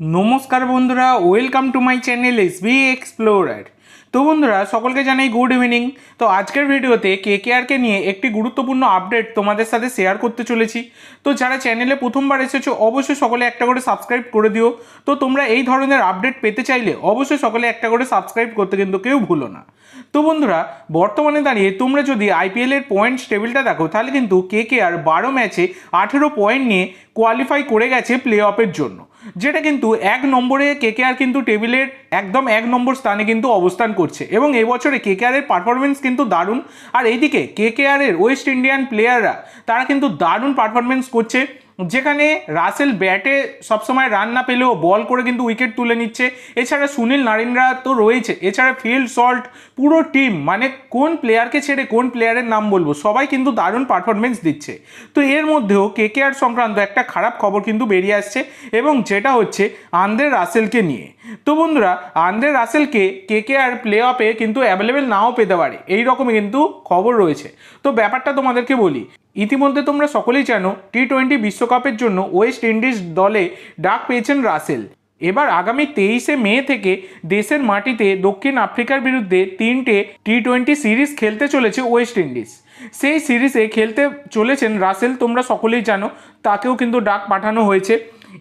নমস্কার বন্ধুরা welcome to my channel S B explorer তো বন্ধুরা, সকলকে জানাই গুড ইভিনিং তো আজকের ভিডিওতে কে কে আরকে নিয়ে একটি গুরুত্বপূর্ণ আপডেট তোমাদের সাথে শেয়ার করতে চলেছি। তো যারা চ্যানেলে প্রথমবার এসেছ, অবশ্যই সকলে একটা করে সাবস্ক্রাইব করে দিও। তো তোমরা এই ধরনের আপডেট পেতে চাইলে অবশ্যই সকলে একটা করে সাবস্ক্রাইব করতে কিন্তু কেউ ভুলো না। তো বন্ধুরা, বর্তমানে দাঁড়িয়ে তোমরা যদি আইপিএল এর পয়েন্টস টেবিলটা দেখো, তাহলে কিন্তু কে কে আর বারো ম্যাচে আঠেরো পয়েন্ট নিয়ে কোয়ালিফাই করে গেছে প্লে অফের জন্য। যেটা কিন্তু এক নম্বরে কেকেআর কিন্তু টেবিলের একদম এক নম্বর স্থানে কিন্তু অবস্থান করছে। এবং এবছরে কেকেআরের পারফরমেন্স কিন্তু দারুণ। আর এইদিকে কেকেআরের ওয়েস্ট ইন্ডিয়ান প্লেয়াররা তারা কিন্তু দারুণ পারফরমেন্স করছে। যেখানে রাসেল ব্যাটে সবসময় রান না পেলেও বল করে কিন্তু উইকেট তুলে নিচ্ছে। এছাড়া সুনীল নারিনরা তো রয়েছে। এছাড়া ফিল্ড সল্ট পুরো টিম মানে কোন প্লেয়ারকে ছেড়ে কোন প্লেয়ারের নাম বলব, সবাই কিন্তু দারুণ পারফরমেন্স দিচ্ছে। তো এর মধ্যেও কেকেআর সংক্রান্ত একটা খারাপ খবর কিন্তু বেরিয়ে আসছে এবং যেটা হচ্ছে আন্দ্রে রাসেলকে নিয়ে। তো বন্ধুরা, আন্দ্রে রাসেলকে কেকেআর প্লে অফে কিন্তু অ্যাভেলেবেল নাও পেতে পারে। এই রকমই কিন্তু খবর রয়েছে। তো ব্যাপারটা তোমাদেরকে বলি, ইতিমধ্যে তোমরা সকলেই জানো টি টোয়েন্টি বিশ্বকাপের জন্য ওয়েস্ট ইন্ডিজ দলে ডাক পেয়েছেন রাসেল। এবার আগামী তেইশে মে থেকে দেশের মাটিতে দক্ষিণ আফ্রিকার বিরুদ্ধে তিনটে টি টোয়েন্টি সিরিজ খেলতে চলেছে ওয়েস্ট ইন্ডিজ। সেই সিরিজে খেলতে চলেছেন রাসেল, তোমরা সকলেই জানো, তাকেও কিন্তু ডাক পাঠানো হয়েছে।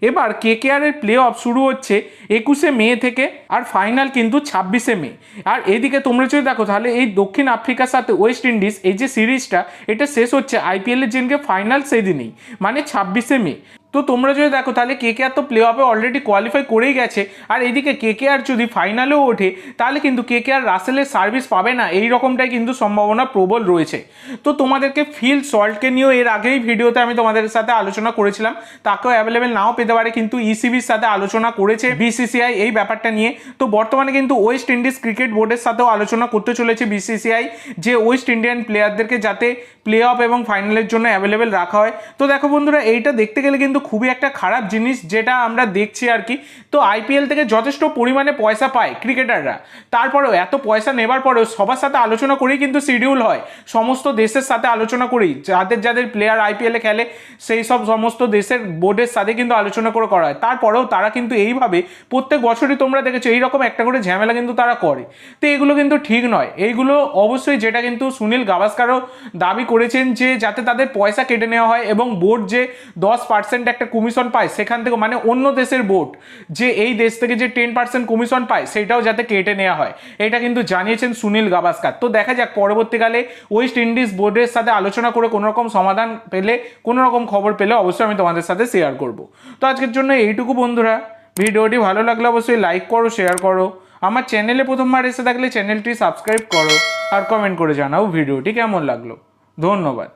এবার কে কে কেকেআরের প্লে অফ শুরু হচ্ছে একুশে মে থেকে আর ফাইনাল কিন্তু ছাব্বিশে মে। আর এদিকে তোমরা যদি দেখো তাহলে এই দক্ষিণ আফ্রিকার সাথে ওয়েস্ট ইন্ডিজ এই যে সিরিজটা, এটা শেষ হচ্ছে আইপিএলের যেদিনকে ফাইনাল সেদিনেই মানে ছাব্বিশে মে। তো তোমরা যদি দেখো, তাহলে কে কে আর তো প্লে অফে অলরেডি কোয়ালিফাই করেই গেছে। আর এদিকে কে কে আর যদি ফাইনালেও ওঠে, তাহলে কিন্তু কে কে আর রাসেলের সার্ভিস পাবে না। এই রকমটাই কিন্তু সম্ভাবনা প্রবল রয়েছে। তো তোমাদেরকে ফিল সল্টকে নিয়েও এর আগেই ভিডিওতে আমি তোমাদের সাথে আলোচনা করেছিলাম। তাকেও অ্যাভেলেবেল নাও পেতে পারে, কিন্তু ইসিবির সাথে আলোচনা করেছে বিসিসিআই এই ব্যাপারটা নিয়ে। তো বর্তমানে কিন্তু ওয়েস্ট ইন্ডিজ ক্রিকেট বোর্ডের সাথেও আলোচনা করতে চলেছে বিসিসিআই যে ওয়েস্ট ইন্ডিয়ান প্লেয়ারদেরকে যাতে প্লে অফ এবং ফাইনালের জন্য অ্যাভেলেবেল রাখা হয়। তো দেখো বন্ধুরা, এইটা দেখতে গেলে কিন্তু খুবই একটা খারাপ জিনিস যেটা আমরা দেখছি আর কি। তো আইপিএল থেকে যথেষ্ট পরিমাণে পয়সা পায় ক্রিকেটাররা। তারপরেও এত পয়সা নেবার পরেও সবার সাথে আলোচনা করেই কিন্তু শিডিউল হয়। সমস্ত দেশের সাথে আলোচনা করেই। যাদের যাদের প্লেয়ার আইপিএলে খেলে, সেই সব সমস্ত দেশের বোর্ডের সাথে কিন্তু আলোচনা করে করা হয়। তারপরেও তারা কিন্তু এইভাবে প্রত্যেক বছরই তোমরা দেখেছ এইরকম একটা করে ঝামেলা কিন্তু তারা করে। তো এগুলো কিন্তু ঠিক নয়। এইগুলো অবশ্যই যেটা কিন্তু সুনীল গাভাস্কারও দাবি করেছেন যে, যাতে তাদের পয়সা কেটে নেওয়া হয় এবং বোর্ড যে দশ পার্সেন্ট একটা কমিশন পায়, সেখান থেকে মানে অন্য দেশের বোর্ড যে এই দেশ থেকে যে টেন পার্সেন্ট কমিশন পায় সেটাও যাতে কেটে নেওয়া হয়। এটা কিন্তু জানিয়েছেন সুনীল গাভাস্কার। তো দেখা যাক, পরবর্তীকালে ওয়েস্ট ইন্ডিজ বোর্ডের সাথে আলোচনা করে কোনো রকম সমাধান পেলে, কোনো রকম খবর পেলে অবশ্যই আমি তোমাদের সাথে শেয়ার করব। তো আজকের জন্য এইটুকু বন্ধুরা। ভিডিওটি ভালো লাগলে অবশ্যই লাইক করো শেয়ার করো। আমার চ্যানেলে প্রথমবার এসে থাকলে চ্যানেলটি সাবস্ক্রাইব করো। আর কমেন্ট করে জানাও ভিডিওটি কেমন লাগল। ধন্যবাদ।